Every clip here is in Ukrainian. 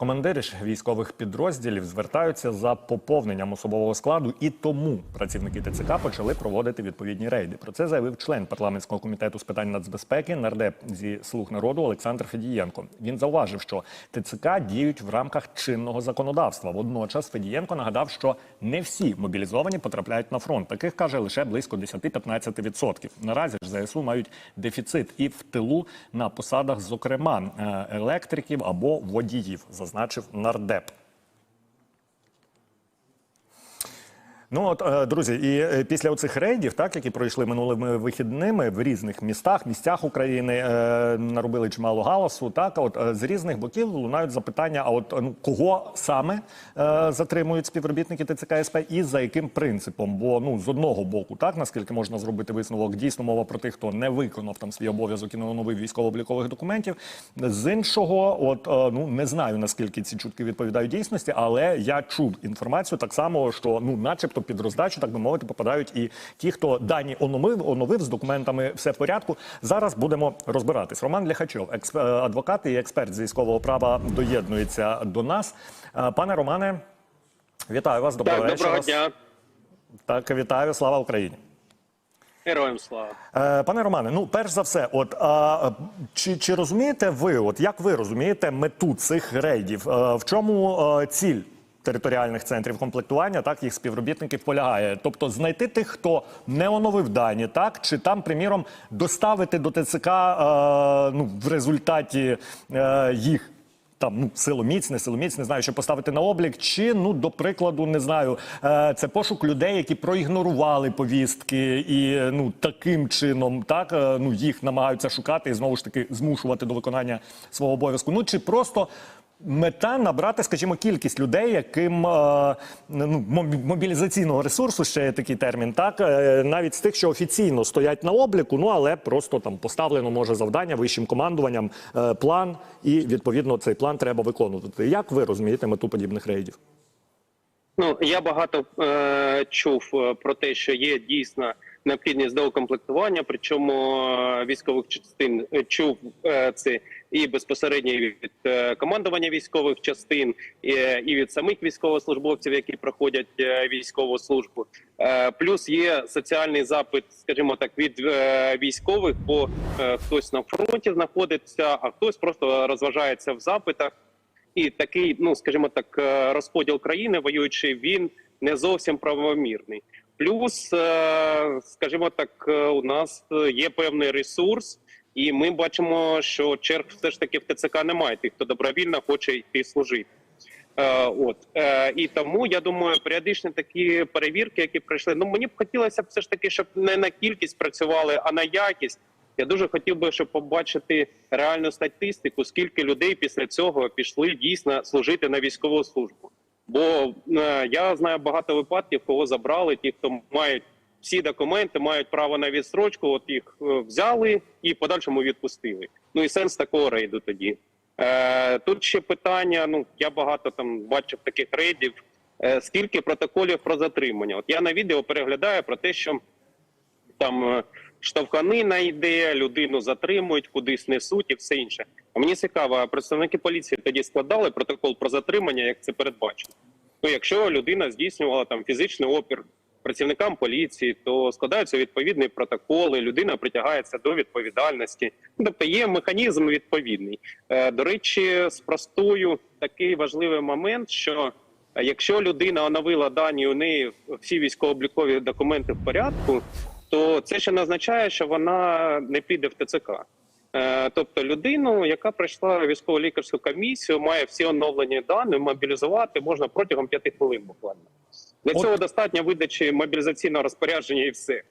Командири ж військових підрозділів звертаються за поповненням особового складу, і тому працівники ТЦК почали проводити відповідні рейди. Про це заявив член парламентського комітету з питань нацбезпеки нардеп зі слуг народу Олександр Федієнко. Він зауважив, що ТЦК діють в рамках чинного законодавства. Водночас Федієнко нагадав, що не всі мобілізовані потрапляють на фронт. Таких каже лише близько 10-15%. Наразі ж ЗСУ мають дефіцит і в тилу на посадах, зокрема е, електриків або водіїв, зазначив нардеп. Ну от е, друзі, і е, після оцих рейдів, так які пройшли минулими вихідними в різних містах, місцях України е, наробили чимало галасу. Так, от з різних боків лунають запитання: а от ну кого саме затримують співробітники ТЦК СП і за яким принципом? Бо ну з одного боку, так наскільки можна зробити висновок, дійсно мова про тих, хто не виконав там свій обов'язок і не оновив військово-облікових документів. З іншого, от ну не знаю наскільки ці чутки відповідають дійсності, але я чув інформацію так само, що ну, начебто, під роздачу, так би мовити, попадають і ті, хто дані оновив, оновив з документами, все в порядку. Зараз будемо розбиратись. Роман Ляхачов, експ... е, адвокат і експерт з військового права, доєднується до нас. Е, Пане Романе, вітаю вас. Доброго Так, доброго дня. Так, вітаю, слава Україні. Героям слава. Е, Пане Романе, ну перш за все, от а, чи, чи розумієте ви, от як ви розумієте мету цих рейдів? Е, в чому е, ціль територіальних центрів комплектування, так їх співробітників полягає? Тобто знайти тих, хто не оновив дані, так чи там, приміром, доставити до ТЦК е, ну, в результаті е, їх там ну силоміць, не силоміць, не знаю, що поставити на облік, чи ну до прикладу, не знаю, е, це пошук людей, які проігнорували повістки, і ну таким чином, так е, ну їх намагаються шукати і знову ж таки змушувати до виконання свого обов'язку. Ну чи просто. Мета набрати, скажімо, кількість людей, яким е, ну, мобілізаційного ресурсу ще є такий термін, так е, навіть з тих, що офіційно стоять на обліку, ну але просто там поставлено може завдання вищим командуванням, е, план, і відповідно цей план треба виконувати. Як ви розумієте мету подібних рейдів? Ну я багато е, чув про те, що є дійсно необхідність доукомплектування, причому е, військових частин е, чув е, це і безпосередньо від командування військових частин, і, від самих військовослужбовців, які проходять військову службу. Плюс є соціальний запит, скажімо так, від військових, бо хтось на фронті знаходиться, а хтось просто розважається в запитах. І такий, ну скажімо так, розподіл країни воюючи, він не зовсім правомірний. Плюс, е, скажімо так, е, у нас є певний ресурс, і ми бачимо, що черг все ж таки в ТЦК немає тих, хто добровільно хоче йти служити. Е, От і тому я думаю, періодичні такі перевірки, які пройшли. Ну мені б хотілося б все ж таки, щоб не на кількість працювали, а на якість. Я дуже хотів би, щоб побачити реальну статистику, скільки людей після цього пішли дійсно служити на військову службу. Бо е, я знаю багато випадків, кого забрали, ті, хто мають всі документи, мають право на відстрочку. От їх е, взяли і в подальшому відпустили. Ну і сенс такого рейду тоді. Е, тут ще питання. Ну я багато там бачив таких рейдів. Скільки протоколів про затримання? От я на відео переглядаю про те, що там штовханина йде, людину затримують, кудись несуть і все інше. Мені цікаво, представники поліції тоді складали протокол про затримання, як це передбачено. Ну, якщо людина здійснювала там фізичний опір працівникам поліції, то складаються відповідні протоколи, людина притягається до відповідальності. Ну, Тобто є механізм відповідний. Е, До речі, спростую такий важливий момент, що е, якщо людина оновила дані, у неї всі військово-облікові документи в порядку, то це ще не означає, що вона не піде в ТЦК. Е, Тобто людину, яка пройшла військово-лікарську комісію, має всі оновлені дані, мобілізувати можна протягом п'яти хвилин буквально. Для цього достатньо видачі мобілізаційного розпорядження і все.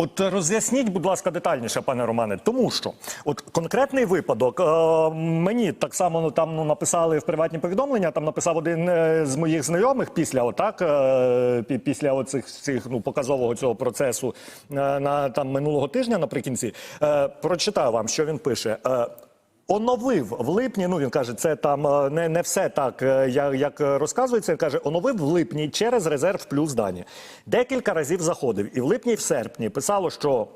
От роз'ясніть, будь ласка, детальніше, пане Романе, тому що от конкретний випадок е, мені так само ну, там ну, написали в приватні повідомлення. Там написав один е, з моїх знайомих після отак, е, після оцих цих ну показового цього процесу е, на там минулого тижня наприкінці. Е, прочитаю вам, що він пише. Е, Оновив в липні. Ну він каже, це там е, не, не все так, е, як, як розказується. Він каже, оновив в липні через резерв плюс дані. Декілька разів заходив, і в липні, і в серпні писало, що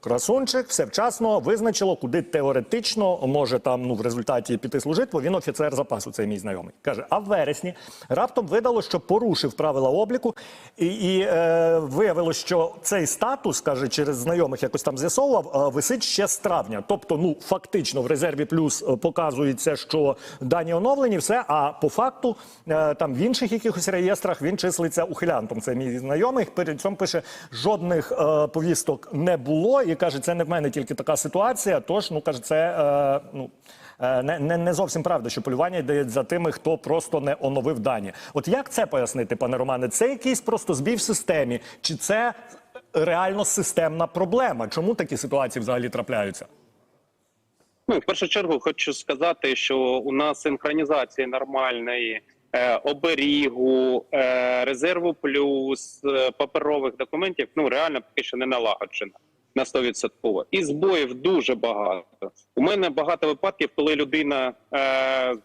Красунчик, все вчасно визначило, куди теоретично може там ну в результаті піти служити, бо він офіцер запасу, цей мій знайомий. Каже, а в вересні раптом видало, що порушив правила обліку, і, і е, виявилось, що цей статус, каже, через знайомих якось там з'ясовував, е, висить ще з травня. Тобто, ну фактично в резерві плюс е, показується, що дані оновлені, все. А по факту е, там в інших якихось реєстрах він числиться ухилянтом. Це мій знайомий. Перед цьому пише жодних е, повісток не було. І каже, це не в мене тільки така ситуація. Тож, ну каже, це е, ну. е, Не, не, не зовсім правда, що полювання йде за тими, хто просто не оновив дані. От як це пояснити, пане Романе? Це якийсь просто збій в системі, чи це реально системна проблема? Чому такі ситуації взагалі трапляються? Ну, в першу чергу хочу сказати, що у нас синхронізація нормальної е, оберігу, е, резерву плюс е, паперових документів ну реально поки що не налагоджена на 100%. І збоїв дуже багато. У мене багато випадків, коли людина е,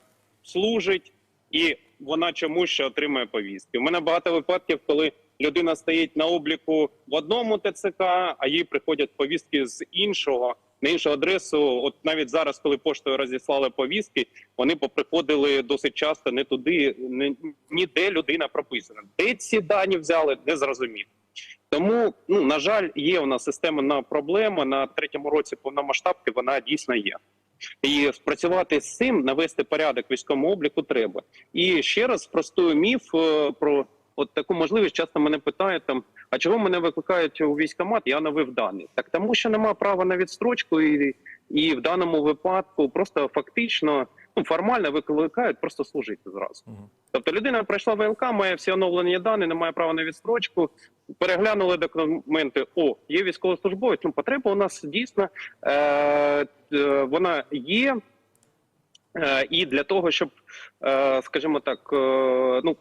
служить і вона чомусь ще отримує повістки. У мене багато випадків, коли людина стоїть на обліку в одному ТЦК, а їй приходять повістки з іншого на іншу адресу. От навіть зараз, коли поштою розіслали повістки, вони поприходили досить часто не туди, не ніде людина прописана. Де ці дані взяли, не зрозуміло. Тому, ну на жаль, є у нас системна проблема на третьому році повномасштабки. Вона дійсно є. І спрацювати з цим, навести порядок військовому обліку треба. І ще раз спростую міф е, про от таку можливість. Часто мене питають там: а чого мене викликають у військкомат? Я новив дані. Так тому, що немає права на відстрочку, і, і в даному випадку просто фактично ну формально викликають просто служити зразу. Тобто людина пройшла ВЛК, має всі оновлені дані, не має права на відстрочку. Переглянули документи. О, є військовослужбовець. Ну, потреба у нас дійсно е, е, вона є. Е, і для того, щоб, е, скажімо так, е, ну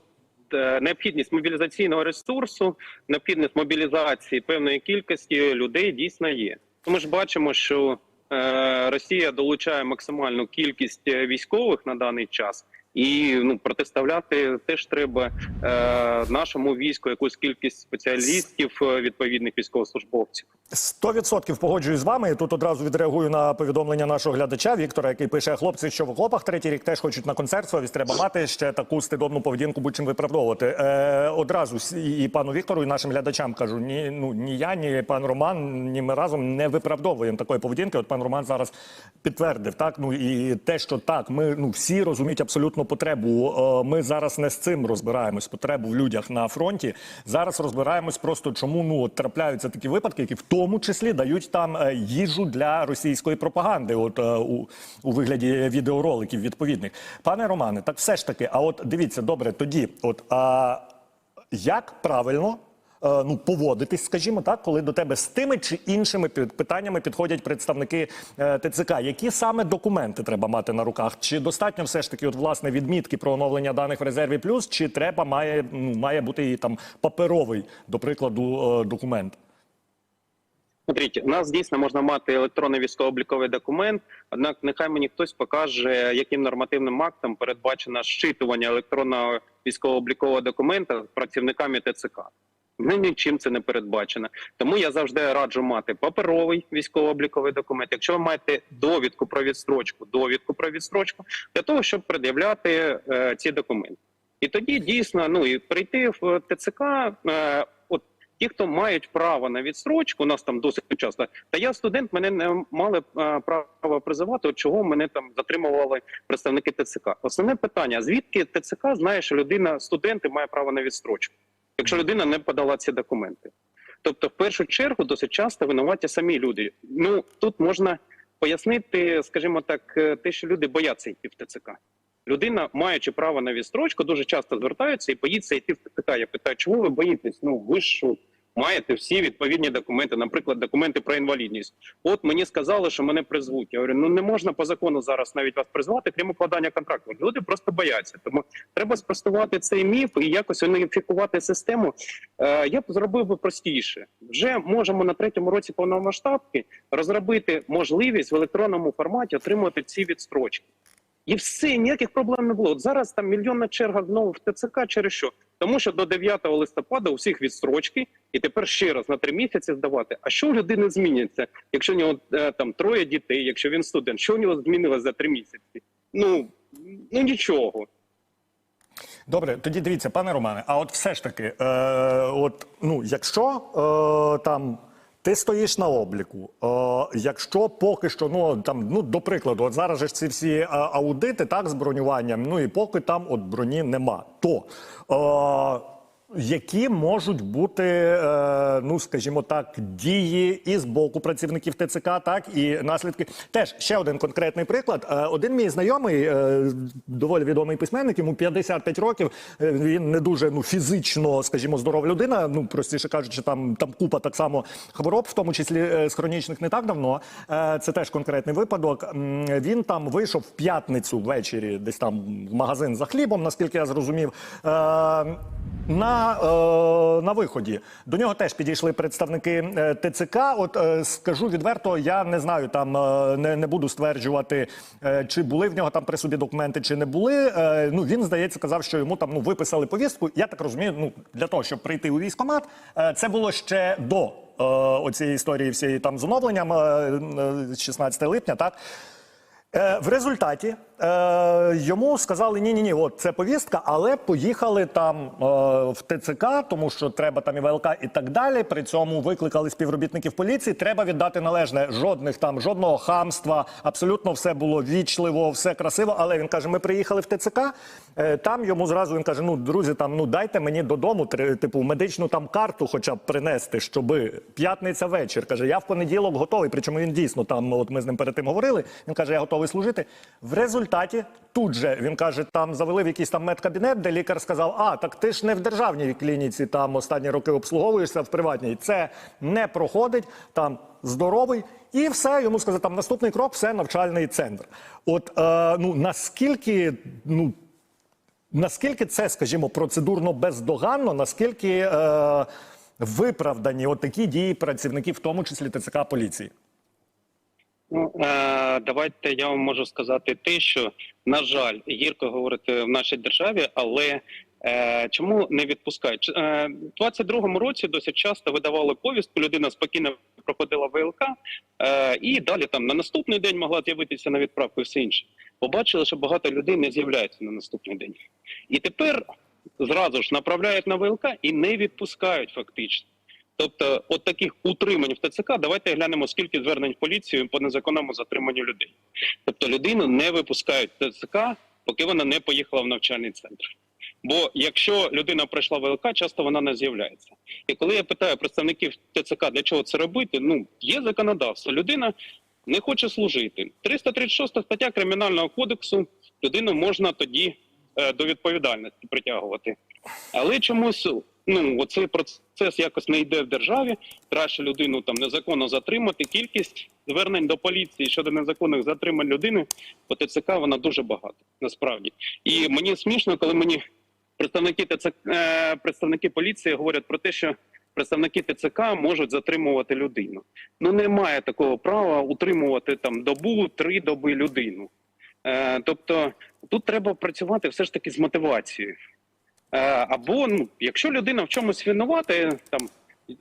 е, необхідність мобілізаційного ресурсу, необхідність мобілізації певної кількості людей дійсно є. Ми ж бачимо, що е, Росія долучає максимальну кількість е, військових на даний час. І ну протиставляти теж треба е, нашому війську якусь кількість спеціалістів, е, відповідних військовослужбовців. 100% погоджуюсь з вами. Тут одразу відреагую на повідомлення нашого глядача Віктора, який пише: хлопці, що в окопах третій рік теж хочуть на концерт. Совість треба мати ще таку стидобну поведінку, будь-чим виправдовувати. Е, одразу і пану Віктору, і нашим глядачам кажу: ні, ну ні я, ні пан Роман, ні ми разом не виправдовуємо такої поведінки. От пан Роман зараз підтвердив так. Ну і те, що так, ми ну всі розуміють абсолютно потребу. Е, ми зараз не з цим розбираємось. Потребу в людях на фронті. Зараз розбираємось просто, чому ну от трапляються такі випадки, які в тому числі дають там е, їжу для російської пропаганди. От е, у, у вигляді відеороликів відповідних. Пане Романе, так все ж таки, а от дивіться, добре, тоді, от а, як правильно. Е, Ну, поводитись, скажімо так, коли до тебе з тими чи іншими питаннями підходять представники е, ТЦК. Які саме документи треба мати на руках? Чи достатньо все ж таки, от власне, відмітки про оновлення даних в резерві плюс, чи треба має ну має бути і там паперовий, до прикладу, е, документ? Смотрите, у нас дійсно можна мати електронний військово-обліковий документ. Однак, нехай мені хтось покаже, яким нормативним актом передбачено щитування електронного військово-облікового документа працівниками ТЦК. Ну, нічим це не передбачено. Тому я завжди раджу мати паперовий військово-обліковий документ. Якщо ви маєте довідку про відстрочку, довідку про відстрочку для того, щоб пред'являти е, ці документи. І тоді дійсно ну і прийти в ТЦК. Е, от ті, хто мають право на відстрочку, у нас там досить часто. Та я студент, мене не мали е, право призивати. От чого мене там затримували представники ТЦК. Основне питання: звідки ТЦК знає, що людина студент і має право на відстрочку, якщо людина не подала ці документи. Тобто, в першу чергу, досить часто винуваті самі люди. Ну тут можна пояснити, скажімо так, е, те, що люди бояться йти в ТЦК. Людина, маючи право на відстрочку, дуже часто звертаються і боїться йти в ТЦК. Я питаю, чого ви боїтесь? Ну ви ж маєте всі відповідні документи, наприклад, документи про інвалідність. От мені сказали, що мене призвуть. Я говорю, ну не можна по закону зараз навіть вас призвати, крім укладання контракту. Люди просто бояться. Тому треба спростувати цей міф і якось уніфікувати систему. Е, я б зробив би простіше. Вже можемо на третьому році повномасштабки розробити можливість в електронному форматі отримувати ці відстрочки. І все, ніяких проблем не було. От зараз там мільйонна черга знову в ТЦК через що? Тому що до 9 листопада у всіх відстрочки, і тепер ще раз на три місяці здавати. А що у людини зміниться, якщо у нього е, там троє дітей, якщо він студент, що у нього змінилось за три місяці? Ну, ну нічого. Добре, тоді дивіться, пане Романе, а от все ж таки, е, от, ну, якщо е, там. Ти стоїш на обліку. Е, якщо поки що, ну там, ну до прикладу, от зараз же ці всі е, аудити, так, з бронюванням, ну і поки там от броні нема, то е, які можуть бути, е, ну скажімо так, дії і з боку працівників ТЦК, так і наслідки. Теж ще один конкретний приклад. Е, один мій знайомий, е, доволі відомий письменник, йому 55 років. Він не дуже ну фізично, скажімо, здорова людина. Ну простіше кажучи, там там купа так само хвороб, в тому числі з хронічних не так давно. Це теж конкретний випадок. Він там вийшов в п'ятницю ввечері, десь там в магазин за хлібом, наскільки я зрозумів. Е, на, е, на виході до нього теж підійшли представники е, ТЦК. От е, скажу відверто, я не знаю, там е, не, не буду стверджувати, е, чи були в нього там при собі документи, чи не були. Е, ну він здається, казав, що йому там ну виписали повістку. Я так розумію, ну для того, щоб прийти у військкомат, е, це було ще до е, оцієї історії всієї там з оновленням е, е, 16 липня, так. Е, В результаті е, йому сказали: ні, ні, ні, от це повістка, але поїхали там е, в ТЦК, тому що треба там і ВЛК і так далі. При цьому викликали співробітників поліції. Треба віддати належне жодних там, жодного хамства. Абсолютно все було вічливо, все красиво. Але він каже: ми приїхали в ТЦК. Е, там йому зразу він каже: Ну, друзі, там ну дайте мені додому три- типу медичну там карту, хоча б принести, щоби п'ятниця вечір. каже, я в понеділок готовий. Причому він дійсно там, от ми з ним перед тим говорили. Він каже, я готовий служити. В результаті тут же він каже, там завели в якийсь там медкабінет, де лікар сказав: А, так ти ж не в державній клініці, там останні роки обслуговуєшся в приватній. Це не проходить там здоровий. І все йому сказали, там наступний крок все навчальний центр. От е, ну наскільки ну Наскільки це, скажімо, процедурно бездоганно, наскільки е, виправдані от такі дії працівників, в тому числі ТЦК поліції? Ну, е, давайте я вам можу сказати те, що на жаль, гірко говорити в нашій державі, але е, чому не відпускають? Е, 22-му році досить часто видавали повістку. Людина спокійно проходила ВЛК, і далі там на наступний день могла з'явитися на відправку і все інше. Побачили, що багато людей не з'являється на наступний день, і тепер зразу ж направляють на ВЛК і не відпускають фактично. Тобто, от таких утримань в ТЦК, давайте глянемо, скільки звернень в поліцію по незаконному затриманню людей. Тобто людину не випускають в ТЦК, поки вона не поїхала в навчальний центр. Бо якщо людина пройшла ВЛК, часто вона не з'являється. І коли я питаю представників ТЦК, для чого це робити, ну є законодавство. Людина не хоче служити. 336 стаття Кримінального кодексу людину можна тоді е, до відповідальності притягувати. Але чомусь ну оцей процес якось не йде в державі. Краще людину там незаконно затримати. Кількість звернень до поліції щодо незаконних затримань людини по ТЦК вона дуже багато насправді. І мені смішно, коли мені представники ТЦК, е, представники поліції говорять про те, що представники ТЦК можуть затримувати людину. Ну немає такого права утримувати там добу, три доби людину. Е, тобто тут треба працювати все ж таки з мотивацією. Е, або ну, якщо людина в чомусь винувата, там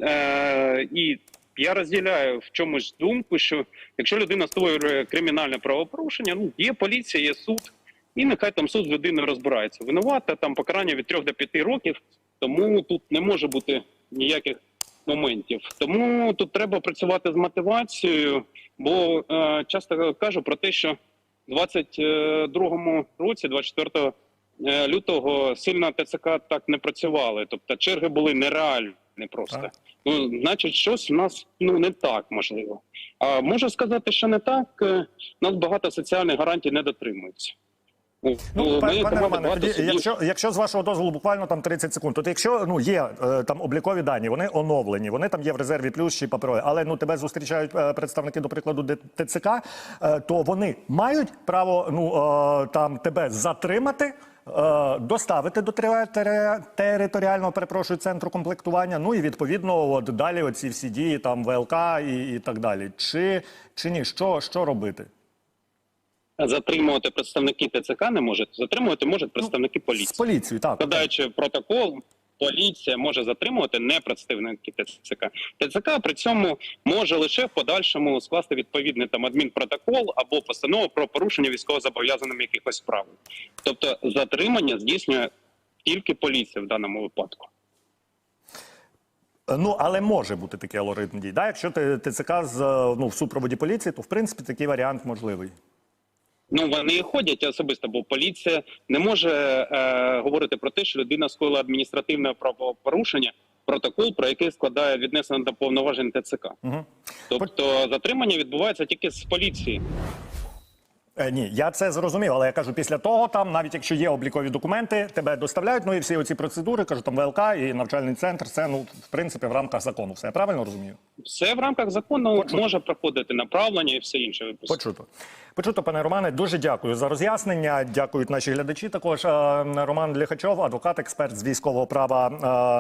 е, і я розділяю в чомусь думку, що якщо людина створює кримінальне правопорушення, ну є поліція, є суд, і нехай там суд з людиною розбирається. Винувата там покарання від 3 до 5 років, тому тут не може бути ніяких моментів. Тому тут треба працювати з мотивацією, бо е, часто кажу про те, що в 22-му році, 24 е, лютого, сильно ТЦК так не працювали. Тобто черги були нереальні просто. Так. Ну, значить, щось у нас ну не так можливо. А можу сказати, що не так. е, У нас багато соціальних гарантій не дотримуються. Ну, у пане Романе, тоді, якщо, якщо з вашого дозволу буквально там 30 секунд, то якщо ну є е, там облікові дані, вони оновлені, вони там є в резерві плюс чи паперові, але ну тебе зустрічають е, представники, до прикладу, ТЦК, е, то вони мають право ну е, там тебе затримати. Е, Доставити до тери- територіального перепрошую центру комплектування. Ну і відповідно, от далі оці всі дії там ВЛК і, і так далі. Чи, чи ні, що, що робити? затримувати представники ТЦК не можуть. Затримувати можуть представники З поліції. поліцією, так. Складаючи протокол, поліція може затримувати не представники ТЦК. ТЦК при цьому може лише в подальшому скласти відповідний там адмінпротокол або постанову про порушення військовозобов'язаним якихось справ. Тобто затримання здійснює тільки поліція в даному випадку. Ну, але може бути такий алгоритм дій. Да? Якщо ТЦК з, ну, в супроводі поліції, то в принципі такий варіант можливий. Ну вони і ходять особисто, бо поліція не може е, говорити про те, що людина скоїла адміністративне правопорушення, протокол, про який складає віднесено до повноважень ТЦК. Угу. Тобто затримання відбувається тільки з поліції. Е, ні, я це зрозумів, але я кажу, після того там, навіть якщо є облікові документи, тебе доставляють. Ну і всі оці процедури, кажу, там ВЛК і навчальний центр, це ну в принципі в рамках закону. Все я правильно розумію? Все в рамках закону Почуто. може проходити направлення і все інше. випуск. Почуто. Почуто, пане Романе. Дуже дякую за роз'яснення. Дякують наші глядачі. Також е, Роман Ліхачов, адвокат, експерт з військового права,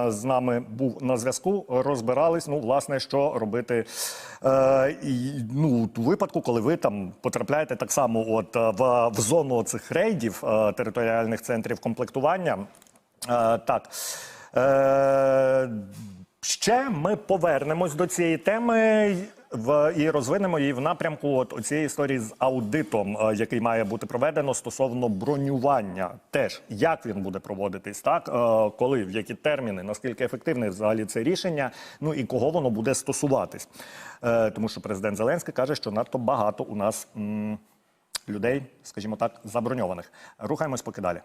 е, з нами був на зв'язку. Розбирались. Ну, власне, що робити е, і, ну, у випадку, коли ви там потрапляєте так само, от в, в зону цих рейдів територіальних центрів комплектування. Так. Е, Ще ми повернемось до цієї теми в і розвинемо її в напрямку от цієї історії з аудитом, е, який має бути проведено стосовно бронювання. Теж як він буде проводитись, так Е, коли, в які терміни, наскільки ефективне взагалі це рішення, ну і кого воно буде стосуватись, Е, тому що президент Зеленський каже, що надто багато у нас людей, скажімо так, заброньованих. Рухаємось поки далі.